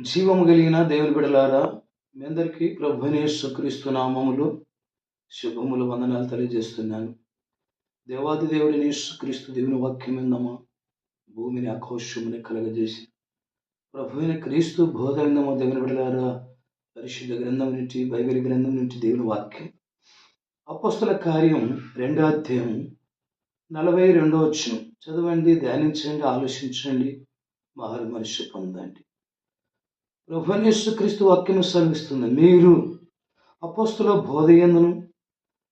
జీవము కలిగిన దేవుని బిడలారా మీ అందరికీ ప్రభునేశ్వక్రీస్తు నామములు శుభములు వందనాలు తెలియజేస్తున్నాను. దేవాది దేవుడిని క్రీస్తు దేవుని వాక్యమిందమా భూమిని ఆకోశముని కలగజేసి. ప్రభువైన క్రీస్తు బోధవిందమా దేవుని బిడలారా పరిశుద్ధ గ్రంథం నుంచి బైబిల్ గ్రంథం నుంచి దేవుని వాక్యం. అపస్తుల కార్యం రెండో అధ్యాయం నలభై రెండో వచ్చిన చదవండి ధ్యానించండి ఆలోచించండి మారు మనిషి పొందండి. ప్రభునేశ్వ క్రీస్తు వాక్యము సెలవిస్తుంది. మీరు అప్పుస్తుల బోధ ఎందును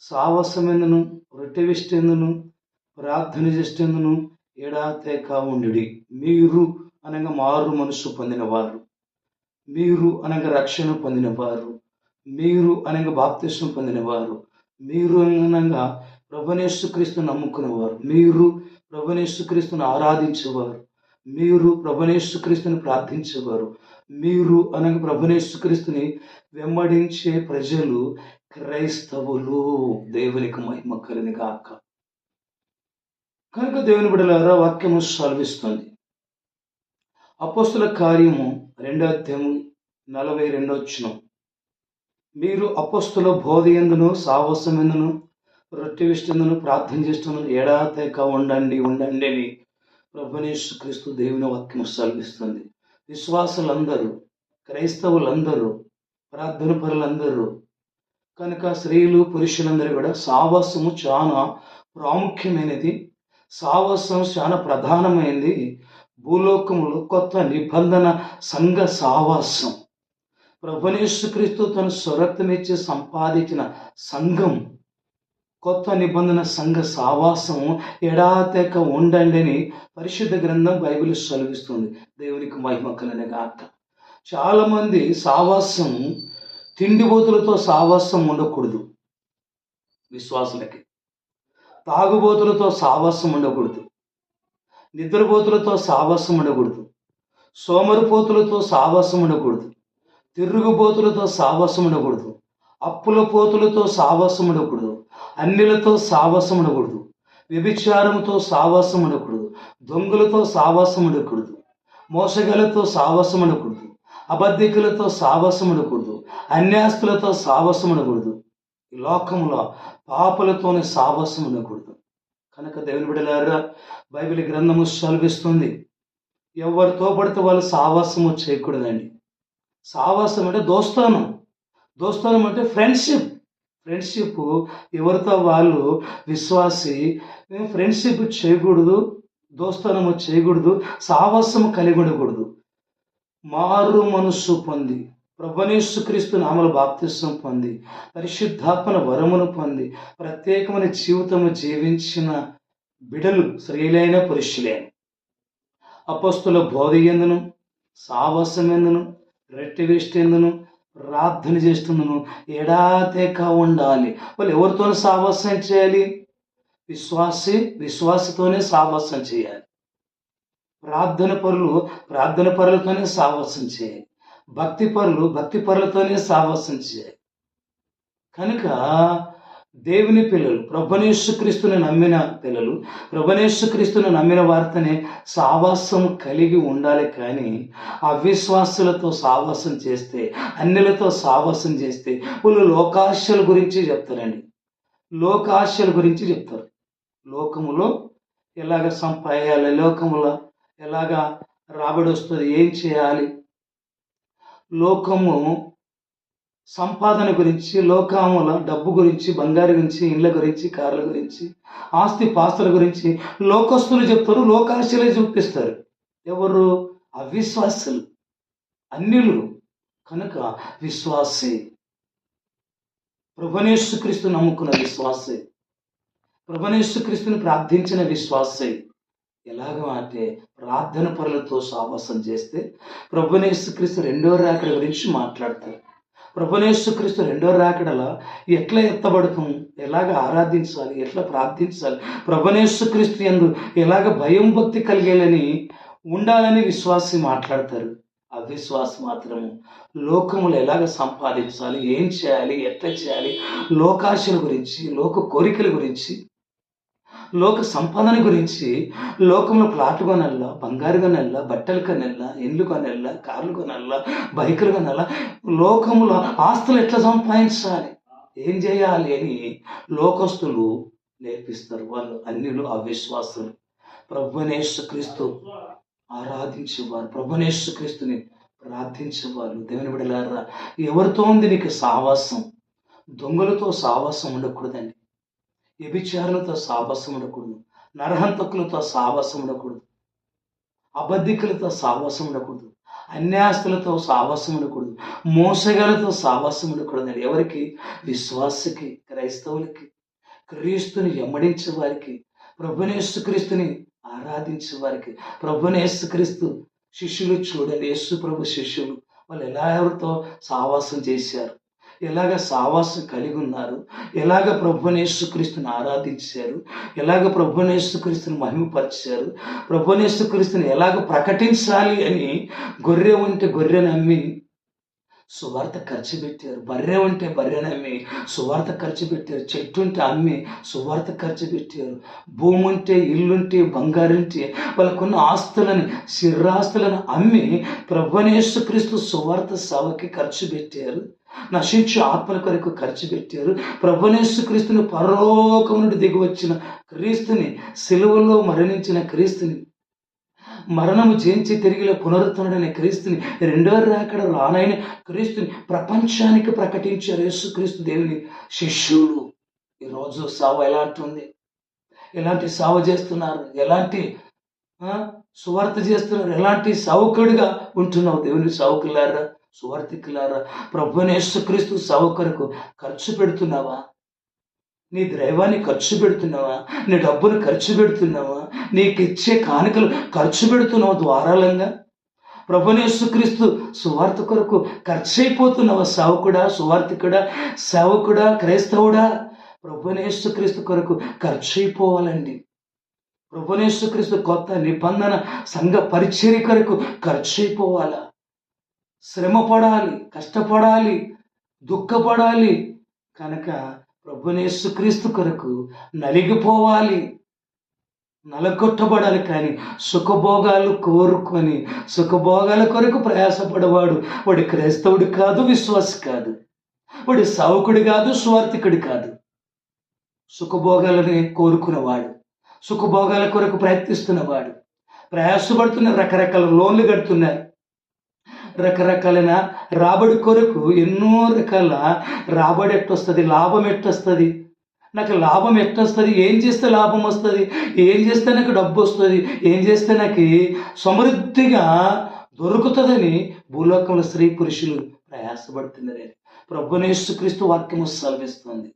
సావసమెందును రొట్టె విష్టెందును ప్రార్థన చేస్తేందును ఎడాతేక ఉండి మీరు అనగా మారు మనసు పొందినవారు. మీరు అనగా రక్షణ పొందినవారు. మీరు అనగా బాప్తిష్టం పొందినవారు. మీరు అనగా ప్రభునేశ్వ క్రీస్తు నమ్ముకునేవారు మీరు ప్రభునేశ్వ క్రీస్తును ఆరాధించేవారు. మీరు ప్రభునేశ్వ క్రీస్తుని ప్రార్థించేవారు. మీరు అనగా ప్రభునేశ్వ క్రీస్తుని వెంబడించే ప్రజలు క్రైస్తవులు. దేవునికి మహిమ కలిని కాక కనుక దేవుని బిడలారా వాక్యము సెలవిస్తుంది. అపోస్తుల కార్యము రెండో అధ్యాయము నలభై రెండో వచ్చిన మీరు అపోస్తుల సాహసం ఎందును రొట్టె విష్టందును ప్రార్థన చేస్తున్న ఏడాతేక ఉండండి ఉండండి అని ప్రభునేశు క్రీస్తు దేవుని వాక్యం సల్పిస్తుంది విశ్వాసులందరూ క్రైస్తవులందరూ ప్రార్థన పరులందరూ కనుక స్త్రీలు పురుషులందరూ కూడా సావాసము చాలా ప్రాముఖ్యమైనది. సావాసం చాలా ప్రధానమైనది. భూలోకములో కొత్త నిబంధన సంఘ సావాసం. ప్రభునేశ్వక్రీస్తు తన స్వరక్తమిచ్చి సంపాదించిన సంఘం కొత్త నిబంధన సంఘ సావాసం ఎడాతెక ఉండండి అని పరిశుద్ధ గ్రంథం బైబిల్ సెలవిస్తుంది. దేవునికి మహిమ కలనే గాక చాలామంది సావాసం తిండిబోతులతో సావాసం ఉండకూడదు. విశ్వాసులకి. తాగుబోతులతో సావాసం ఉండకూడదు. నిద్రపోతులతో సావాసం ఉండకూడదు. సోమరిపోతులతో సావాసం ఉండకూడదు. తిరుగుబోతులతో సావాసం ఉండకూడదు. అప్పుల పోతులతో సావాసం ఉండకూడదు. అన్నిలతో సావాసం ఉండకూడదు వ్యభిచారముతో సావాసం ఉండకూడదు దొంగలతో సావాసం ఉండకూడదు మోసగాలతో సావాసం ఉండకూడదు అబద్ధికులతో సావాసం ఉండకూడదు అన్యాస్తులతో సావాసం ఉండకూడదు ఈ లోకంలో పాపలతోనే సావాసం ఉండకూడదు కనుక దేవుని బిడలారా బైబిల్ గ్రంథము సెలవిస్తుంది. ఎవరితో పడితే వాళ్ళు సావాసము చేయకూడదండి. సావాసం అంటే దోస్తానం. దోస్తానం అంటే ఫ్రెండ్షిప్. ఫ్రెండ్షిప్ ఎవరితో వాళ్ళు విశ్వాసి మేము ఫ్రెండ్షిప్ చేయకూడదు దోస్తానము చేయకూడదు సావాసము కలిగి ఉండకూడదు మారు మనస్సు పొంది ప్రభనేశ్వక్రీస్తు నామల బాప్తిస్వం పొంది పరిశుద్ధాత్మన వరమును పొంది ప్రత్యేకమైన జీవితము జీవించిన బిడలు స్త్రీలైన పురుషులైన. అపస్తుల బోధయందును సావాసమెందును? రెట్టి ఎందును ప్రార్థన చేస్తున్నాను. ఎడాతేక ఉండాలి. వాళ్ళు ఎవరితో సావాసం చేయాలి? విశ్వాసి విశ్వాసతోనే సావాసం చేయాలి. ప్రార్థన పరులు ప్రార్థన పరులతోనే సావాసం చేయాలి. భక్తి పరులు భక్తి పరులతోనే సావాసం చేయాలి. కనుక దేవుని పిల్లలు ప్రభనేశ్వక్రీస్తుని నమ్మిన పిల్లలు ప్రభనేశ్వక్రీస్తుని నమ్మిన వారితోనే సావాసం కలిగి ఉండాలి కానీ అవిశ్వాసులతో సావాసం చేస్తే అన్నిలతో సావాసం చేస్తే వాళ్ళు లోకాశల గురించి చెప్తారండి. లోకాశల గురించి చెప్తారు. లోకములో ఎలాగ సంపాయాలి లోకములో ఎలాగా రాబడి వస్తుంది ఏం చేయాలి? లోకము సంపాదన గురించి లోకాముల డబ్బు గురించి బంగారు గురించి ఇండ్ల గురించి కార్ల గురించి ఆస్తి పాస్తుల గురించి లోకస్తులు చెప్తారు లోకాశలే చూపిస్తారు. ఎవరు? అవిశ్వాసులు. అన్యులు. కనుక విశ్వాసే. ప్రభనేశ్వక్రీస్తు నమ్ముకున్న విశ్వాసే. ప్రభనేశ్వక్రీస్తుని ప్రార్థించిన విశ్వాసే. ఎలాగ అంటే ప్రార్థన పరులతో సావాసం చేస్తే ప్రభునేశ్వక్రీస్తు రెండో రాకడ గురించి మాట్లాడతారు. ప్రభునేశ్వక్రీస్తు రెండో రాకడలో ఎట్లా ఎత్తబడతాం ఎలాగ ఆరాధించాలి? ఎట్లా ప్రార్థించాలి? ప్రభునేశ్వక్రీస్తు ఎందు ఎలాగ భయం భక్తి కలిగేలని ఉండాలని విశ్వాసి మాట్లాడతారు. అవిశ్వాసి మాత్రము. లోకములు ఎలాగ సంపాదించాలి? ఏం చేయాలి? ఎట్లా చేయాలి? లోకాశల గురించి లోక కోరికల గురించి లోక సంపాదన గురించి లోకంలో ప్లాట్లు కొనల్లా బంగారు కొనల్లా బట్టలు కొనల్లా ఇండ్లు కొనల్లా కార్లు కొనల్లా బైకులు కొనల్లా. లోకంలో ఆస్తులు ఎట్లా సంపాదించాలి? ఏం చేయాలి అని లోకస్తులు నేర్పిస్తారు. వాళ్ళు అన్నిలు అవిశ్వాసులు. ప్రభునేశ్వ క్రీస్తు ఆరాధించేవారు. ప్రభునేశ్వ క్రీస్తుని ప్రార్థించేవారు. దేవుని బిడలారా ఎవరితో ఉంది నీకు సావాసం? దొంగలతో సావాసం ఉండకూడదండి. వ్యభిచారులతో సాహసం ఉండకూడదు. నరహంతకులతో సాహసం ఉండకూడదు. అబద్ధికులతో సాహసం ఉండకూడదు. అన్యాస్తులతో సాహసం ఉండకూడదు. మోసగాలతో సాహసం ఉండకూడదు. ఎవరికి? విశ్వాసకి క్రైస్తవులకి క్రీస్తుని ఎమ్మడించే వారికి ప్రభునేసు క్రీస్తుని ఆరాధించే వారికి ప్రభునేసు క్రీస్తు శిష్యులు చూడండి యేసు ప్రభు శిష్యులు వాళ్ళు ఎలా ఎవరితో సావాసం చేశారు? ఎలాగ సావాసం కలిగి ఉన్నారు ఎలాగ ప్రభునేసు క్రీస్తుని ఆరాధించారు? ఎలాగ ప్రభునేసు క్రీస్తుని మహిమపరిచారు? ప్రభునేసు ఎలాగ ప్రకటించాలి అని గొర్రె ఉంటే గొర్రె నమ్మి సువార్త ఖర్చు పెట్టారు. బర్రె ఉంటే బర్రె అమ్మి సువార్త ఖర్చు పెట్టారు. చెట్టు ఉంటే అమ్మి సువార్త ఖర్చు పెట్టారు. భూమి ఉంటే ఇల్లుంటే బంగారుంటే వాళ్ళకున్న ఆస్తులని శిర్రాస్తులను అమ్మి ప్రభునేసు క్రీస్తు సువార్త సభకి ఖర్చు పెట్టారు. నశించు ఆత్మల కొరకు ఖర్చు పెట్టారు. ప్రభునేసు క్రీస్తుని పరలోకం నుండి దిగివచ్చిన క్రీస్తుని సిలువల్లో మరణించిన క్రీస్తుని మరణము జయించి తిరిగిలో పునరుద్ధరణనే క్రీస్తుని రెండో రాకడ రానైన క్రీస్తుని ప్రపంచానికి ప్రకటించారు యేసుక్రీస్తు దేవుని శిష్యుడు. ఈరోజు సావు ఎలాంటి ఉంది? ఎలాంటి సావు చేస్తున్నారు? ఎలాంటి ఆ, సువార్త చేస్తున్నారు? ఎలాంటి సావుకుడిగా ఉంటున్నావు దేవుని సావుకులారా? సువార్థికులారా ప్రభుని యేసుక్రీస్తు కొరకు ఖర్చు పెడుతున్నావా? నీ ద్రైవాన్ని ఖర్చు పెడుతున్నావా? నీ డబ్బును ఖర్చు పెడుతున్నావా? నీకు ఇచ్చే కానుకలు ఖర్చు పెడుతున్నావు ద్వారాలంగా? ప్రభునేసుక్రీస్తు సువార్త కొరకు ఖర్చు అయిపోతున్నావా? సావుకుడా సువార్థికుడా సావుకుడా క్రైస్తవుడా? ప్రభునేసుక్రీస్తు కొరకు ఖర్చు అయిపోవాలండి. ప్రభునేసుక్రీస్తు కొత్త నిబంధన సంఘ పరిచర్య కొరకు ఖర్చు అయిపోవాలా? శ్రమ పడాలి కష్టపడాలి దుఃఖపడాలి కనుక ప్రభునేసుక్రీస్తు కొరకు నలిగిపోవాలి నలగొట్టబడాలి కానీ సుఖభోగాలు కోరుకొని సుఖభోగాల కొరకు ప్రయాసపడవాడు వాడు క్రైస్తవుడు కాదు విశ్వాసి కాదు. వాడు సావుకుడు కాదు స్వార్థికుడు కాదు. సుఖభోగాలని కోరుకున్నవాడు సుఖభోగాల కొరకు ప్రయత్నిస్తున్నవాడు ప్రయాసపడుతున్న రకరకాల లోన్లు కడుతున్నారు. రకరకాలైన రాబడి కొరకు ఎన్నో రకాల రాబడి ఎట్టొస్తుంది లాభం ఎట్టొస్తుంది. నాకు లాభం ఎట్టొస్తుంది ఏం చేస్తే లాభం వస్తుంది ఏం చేస్తే నాకు డబ్బు వస్తుంది ఏం చేస్తే నాకు సమృద్ధిగా దొరుకుతుందని భూలోకంలో స్త్రీ పురుషులు ప్రయాసపడుతున్నారని ప్రభునేశ్వక్రీస్తు వాక్యము సెలవిస్తుంది.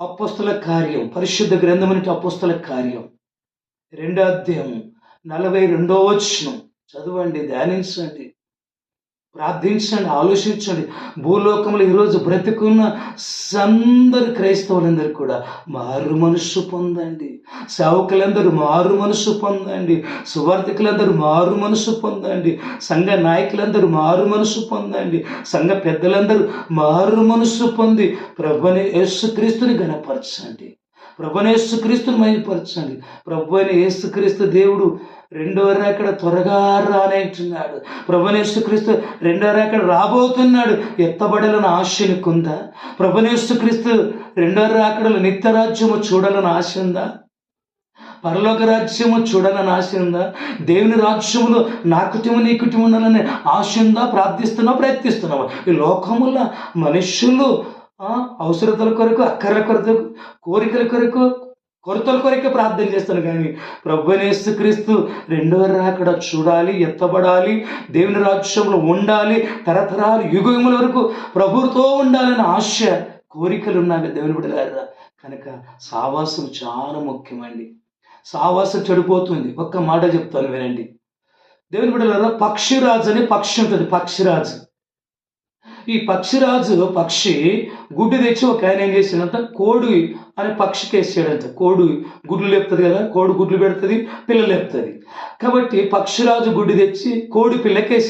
అప్పస్తుల కార్యం పరిశుద్ధ గ్రంథం అంటే అప్పస్తుల కార్యం. రెండో అధ్యాయం నలభై రెండో వచనం. చదవండి ధ్యానించండి ప్రార్థించండి ఆలోచించండి. భూలోకంలో ఈరోజు బ్రతికున్న అందరు క్రైస్తవులందరూ కూడా మారు మనస్సు పొందండి. సేవకులందరూ మారు మనస్సు పొందండి. సువార్థికులందరూ మారు మనస్సు పొందండి. సంఘ నాయకులందరూ మారు మనస్సు పొందండి. సంఘ పెద్దలందరూ మారు మనస్సు పొంది ప్రభుని యేసుక్రీస్తుని గణపరచండి. ప్రభుని యేసుక్రీస్తుని మైపరచండి ప్రభుని యేసుక్రీస్తు దేవుడు రెండో రాకడ త్వరగా రానేట్టున్నాడు ప్రభునేశ్వక్రీస్తు రెండో రాకడ రాబోతున్నాడు. ఎత్తబడాలని ఆశ నీకుందా? ప్రభునేశ్వక్రీస్తు రెండో రాకడలు నిత్య రాజ్యము చూడాలని ఆశ ఉందా? పరలోక రాజ్యము చూడాలని ఆశ ఉందా? దేవుని రాజ్యములో నా కుటుంబం నీ కుటుంబం ఉండాలని ఆశ ఉందా? ప్రార్థిస్తున్నావు? ప్రయత్నిస్తున్నావా? ఈ లోకముల మనుష్యులు అవసరతల కొరకు అక్కర్ల కొరకు కోరికల కొరకు కొరతల కొరకే ప్రార్థన చేస్తాను కానీ ప్రభునేసు క్రీస్తు రెండవ రాకడ చూడాలి ఎత్తబడాలి దేవుని రాజ్యంలో ఉండాలి తరతరాలు యుగముల వరకు ప్రభుతో ఉండాలని ఆశ కోరికలు ఉన్నాయి దేవుని బిడ్డలారా. కనుక సావాసం చాలా ముఖ్యమండి. సావాసం చెడిపోతుంది. ఒక్క మాట చెప్తాను వినండి. దేవుని బిడ్డలారా పక్షిరాజు అని పక్షి ఉంటుంది. పక్షిరాజు. ఈ పక్షిరాజు పక్షి గుడ్డు తెచ్చి ఒక ఆయన ఏం చేసిందంట కోడి అనే పక్షికి వేసాడంట. కోడి గుడ్లు లేపుతుంది కదా కోడు గుడ్లు పెడుతుంది పిల్లలు లేపుతుంది. కాబట్టి పక్షిరాజు గుడ్డు తెచ్చి కోడి పిల్లకి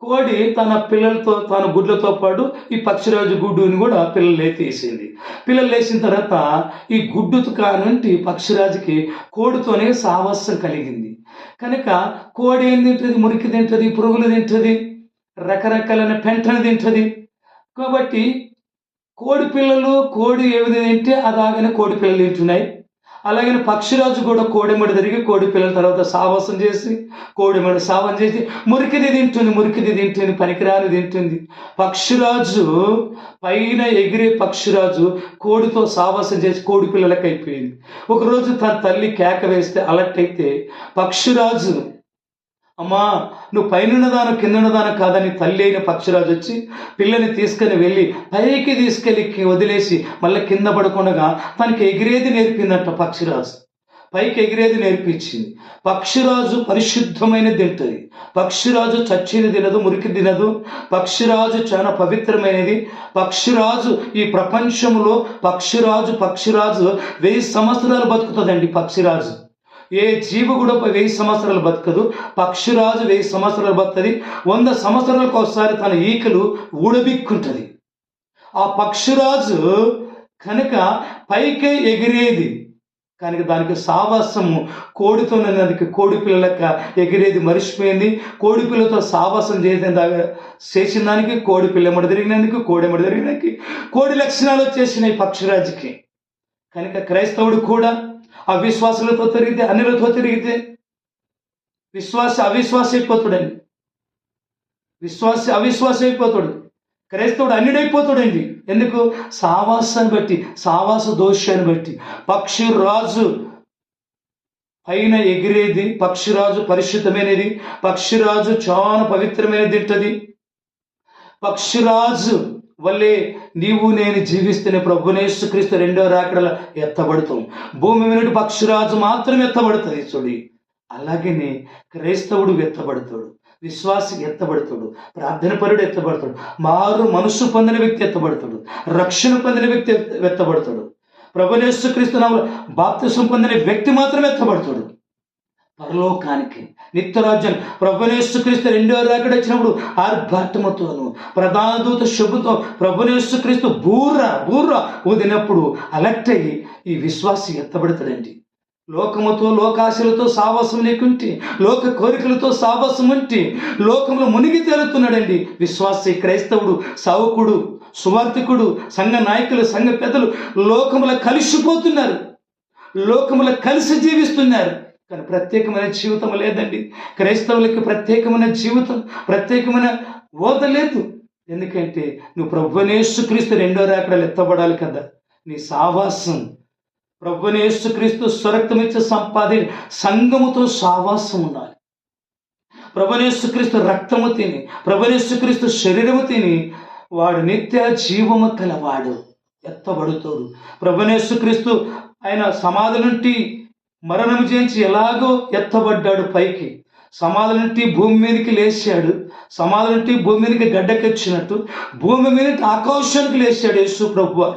కోడి తన పిల్లలతో తన గుడ్లతో పాటు ఈ పక్షిరాజు గుడ్డుని కూడా పిల్లలు వేసింది. పిల్లలు లేచిన తర్వాత ఈ గుడ్డుతో కానుంటి పక్షిరాజుకి కోడితోనే సాహసం కలిగింది. కనుక కోడి ఏం తింటుంది? మురికి తింటుంది? పురుగులు తింటుంది? రకరకాలైన పెంటను తింటుంది. కాబట్టి కోడి పిల్లలు కోడి ఏ విధంగా తింటే అలాగనే కోడి పిల్లలు తింటున్నాయి. అలాగే పక్షిరాజు కూడా కోడిమెడ తిరిగి కోడి పిల్లల తర్వాత సావాసం చేసి కోడిమెడ సావం చేసి మురికిది తింటుంది మురికిది తింటుంది పనికిరాని తింటుంది. పక్షిరాజు పైన ఎగిరే పక్షిరాజు కోడితో సావాసం చేసి కోడి పిల్లలకు అయిపోయింది. ఒకరోజు తన తల్లి కేక వేస్తే అలర్ట్ అయితే పక్షిరాజు అమ్మా నువ్వు పైన దానం కాదని తల్లి అయిన పక్షిరాజు వచ్చి పిల్లని తీసుకుని వెళ్ళి పైకి తీసుకెళ్ళి వదిలేసి మళ్ళీ కింద పడకుండా తనకి ఎగిరేది నేర్పిందంట పక్షిరాజు. పైకి ఎగిరేది నేర్పించింది. పక్షిరాజు పరిశుద్ధమైనది తింటుంది. పక్షిరాజు చచ్చింది తినదు మురికి తినదు. పక్షిరాజు చాలా పవిత్రమైనది. పక్షిరాజు ఈ ప్రపంచంలో పక్షిరాజు పక్షిరాజు వెయ్యి సంవత్సరాలు బతుకుతుందండి పక్షిరాజు. ఏ జీవి కూడా వెయ్యి సంవత్సరాలు బతకదు. పక్షిరాజు వెయ్యి సంవత్సరాలు బతుకుతుంది. వంద సంవత్సరాలకు ఒకసారి తన ఈకలు ఊడబిక్కుంటుంది. ఆ పక్షిరాజు కనుక పైకే ఎగిరేది కనుక దానికి సావాసము కోడితో దానికి కోడి పిల్లలక ఎగిరేది మరిచిపోయింది. కోడి పిల్లతో సావాసం చేసిన దాకా చేసిన దానికి కోడి పిల్ల తిరిగినందుకు కోడి ఎమ్మడి కోడి లక్షణాలు వచ్చేసినాయి పక్షిరాజుకి. కనుక క్రైస్తవుడు కూడా అవిశ్వాసులతో తిరిగితే అన్నిలతో తిరిగితే విశ్వాస అవిశ్వాస అయిపోతాడండి విశ్వాస అవిశ్వాస అయిపోతాడు క్రైస్తవుడు అన్నిడైపోతాడండి ఎందుకు? సావాసాన్ని బట్టి సావాస దోషాన్ని బట్టి. పక్షి రాజు పైన ఎగిరేది పక్షిరాజు పరిశుద్ధమైనది పక్షిరాజు చాలా పవిత్రమైనది తింటది పక్షిరాజు వల్లే నీవు నేను జీవిస్తేనే ప్రభునేశ్వక్రీస్తు రెండో రాకడల ఎత్తబడుతాం భూమి మీద పక్షిరాజు మాత్రం ఎత్తబడుతుంది చూడి. అలాగనే క్రైస్తవుడు ఎత్తబడతాడు. విశ్వాసి ఎత్తబడతాడు. ప్రార్థన పరుడు ఎత్తబడతాడు. మారు మనసు పొందిన వ్యక్తి ఎత్తబడతాడు. రక్షణ పొందిన వ్యక్తి ఎత్త- ఎత్తబడతాడు ప్రభునేశ్వక్రీస్తు నామములో బాప్తిసం పొందిన వ్యక్తి మాత్రం ఎత్తబడతాడు. పరలోకానికి. నిత్యరాజ్యం. ప్రభునేశ్వక్రీస్తు రెండో రాకడ వచ్చినప్పుడు ఆర్భాటముతోను ప్రధానదూత శుభతో ప్రభునేశ్వక్రీస్తు బూర్ర బూర్ర ఊదినప్పుడు అలర్ట్ అయ్యి ఈ విశ్వాసి ఎత్తబడతాడండి. లోకముతో లోకాశలతో సావాసం లేకుంటే లోక కోరికలతో సావాసం ఉంటే లోకంలో మునిగి తేలుతున్నాడండి విశ్వాసి క్రైస్తవుడు సావుకుడు సువార్థికుడు సంఘ నాయకులు సంఘ పెద్దలు లోకముల కలిసిపోతున్నారు. లోకముల కలిసి జీవిస్తున్నారు. కానీ ప్రత్యేకమైన జీవితం లేదండి. క్రైస్తవులకి ప్రత్యేకమైన జీవితం ప్రత్యేకమైన ఓత లేదు. ఎందుకంటే నువ్వు క్రీస్తు రెండో రాకడలు ఎత్తబడాలి కదా. నీ సావాసం క్రీస్తు స్వరక్తమిచ్చే సంపాది సంఘముతో సావాసం ఉండాలి. ప్రభునేశ్వక్రీస్తు రక్తము తిని ప్రభునేశ్వక్రీస్తు శరీరము తిని వాడు నిత్య జీవము కలవాడు ఎత్తబడుతాడు. ప్రభునేశ్వక్రీస్తు ఆయన సమాధి నుండి మరణం చేయించి ఎలాగో ఎత్తబడ్డాడు పైకి. సమాధుల నుండి భూమి మీదకి లేచాడు. సమాధుల నుండి భూమి మీదకి గడ్డకెచ్చినట్టు భూమి మీద ఆకాశానికి లేచాడు యేసు ప్రభు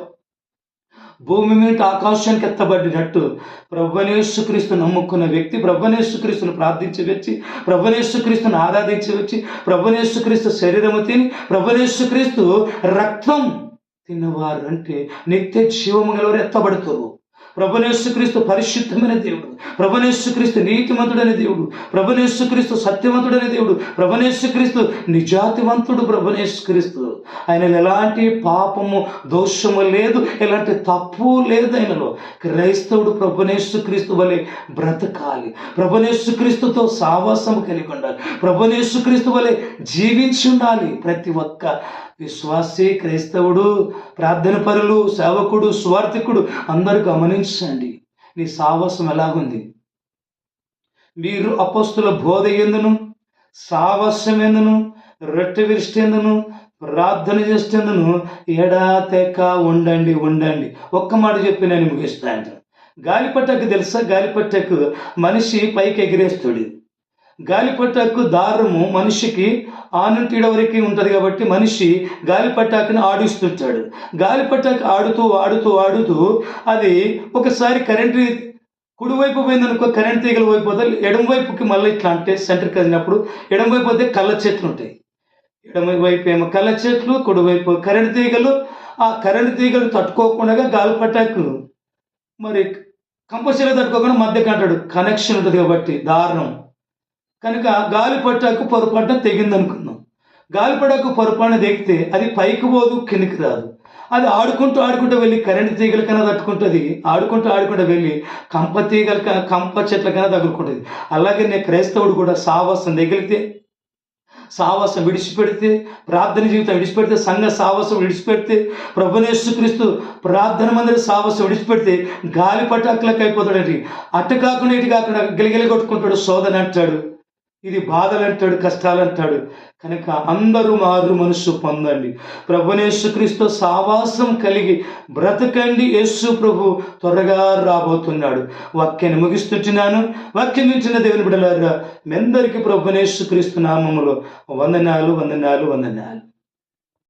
భూమి మీద ఆకాశానికి ఎత్తబడినట్టు ప్రభనేశ్వక్రీస్తు నమ్ముకున్న వ్యక్తి ప్రభనేశ్వక్రీస్తును ప్రార్థించి వచ్చి ప్రభనేశ్వక్రీస్తును ఆరాధించి వచ్చి ప్రభనేశ్వక్రీస్తు శరీరము తిని ప్రభనేశ్వక్రీస్తు రక్తం తిన్నవారు అంటే నిత్య జీవము గలవారు ఎత్తబడుతురు. ప్రభునేశ్వక్రీస్తు పరిశుద్ధమైన దేవుడు ప్రభునేశ్వక్రీస్తు నీతిమంతుడైన దేవుడు ప్రభునేశ్వక్రీస్తు సత్యవంతుడైన దేవుడు ప్రభునేశ్వక్రీస్తు నిజాతివంతుడు ప్రభునేశ్వక్రీస్తు ఆయన ఎలాంటి పాపము దోషము లేదు ఎలాంటి తప్పు లేదు ఆయనలో. క్రైస్తవుడు ప్రభునేశ్వక్రీస్తు వలె బ్రతకాలి. ప్రభునేశ్వక్రీస్తుతో సావాసం కలిగి ఉండాలి. ప్రభునేశ్వక్రీస్తు వలె జీవించి ఉండాలి ప్రతి ఒక్క విశ్వాసే క్రైస్తవుడు ప్రార్థన పరులు సేవకుడు స్వార్థికుడు అందరూ గమనించండి. నీ సావాసం ఎలాగుంది? మీరు అపస్తుల బోధ ఎందును? సావస్యం ఎందును? రొట్టె విరిష్టెందును ప్రార్థన చేస్తేందును ఎడాతెక్క ఉండండి ఉండండి. ఒక్క మాట చెప్పి నేను ముగిస్తాను. గాలిపట్టకు తెలుసా? గాలిపట్టకు మనిషి పైకి ఎగిరేస్తుడు గాలిపటాకు దారము మనిషికి ఆనంటీడ వరకు ఉంటుంది కాబట్టి మనిషి గాలిపటాకుని ఆడిస్తుంటాడు. గాలిపటాకు ఆడుతూ ఆడుతూ ఆడుతూ అది ఒకసారి కరెంటు కుడివైపు పోయిందనుకో కరెంట్ తీగలు పోతే ఎడం వైపుకి మళ్ళీ ఇట్లా అంటే సెంటర్ కదిలినప్పుడు ఎడం వైపు పోతే కళ్ళ చెట్లు ఉంటాయి. ఎడమ వైపు ఏమో కళ్ళ చెట్లు కుడివైపు కరెంట్ తీగలు. ఆ కరెంట్ తీగలు తట్టుకోకుండా గాలిపటాకు మరి కంపల్సరీ తట్టుకోకుండా మధ్యకి అంటాడు. కనెక్షన్ ఉంటుంది కాబట్టి దారుణం. కనుక గాలి పట్టాకు పొరపాటున తెగింది అనుకుందాం గాలి పొరపాటున తెగితే అది పైకి పోదు కిందికి రాదు. అది ఆడుకుంటూ ఆడుకుంటూ వెళ్ళి కరెంట్ తీగల కన్నా తట్టుకుంటుంది. ఆడుకుంటూ ఆడుకుంటూ వెళ్ళి కంప తీగల కంప చెట్ల కన్నా తగులుకుంటుంది. అలాగే నేను క్రైస్తవుడు కూడా సావాసం తగిలితే సావాసం విడిచిపెడితే ప్రార్థన జీవితం విడిచిపెడితే సంఘ సావాసం విడిచిపెడితే ప్రభునేశ్వక్రీస్తు ప్రార్థన మందిర సావాసం విడిచిపెడితే గాలి పటాకులకు అయిపోతాడండి. అట్టు కాకుండా ఇటు కాకుండా గిలిగిలి కొట్టుకుంటాడు శోధన అంటాడు. ఇది బాధలంటాడు కష్టాలంటాడు. కనుక అందరూ మారు మనస్సు పొందండి. ప్రభునేశ్వక్రీస్తు సావాసం కలిగి బ్రతకండి యేసు ప్రభు. త్వరగా రాబోతున్నాడు. వాక్యాన్ని ముగిస్తుంటున్నాను వాక్యం ఇచ్చిన దేవుని బిడలారా మీ అందరికీ ప్రభునేశ్వక్రీస్తు నామములో వందనాలు వందనాలు వందనాలు.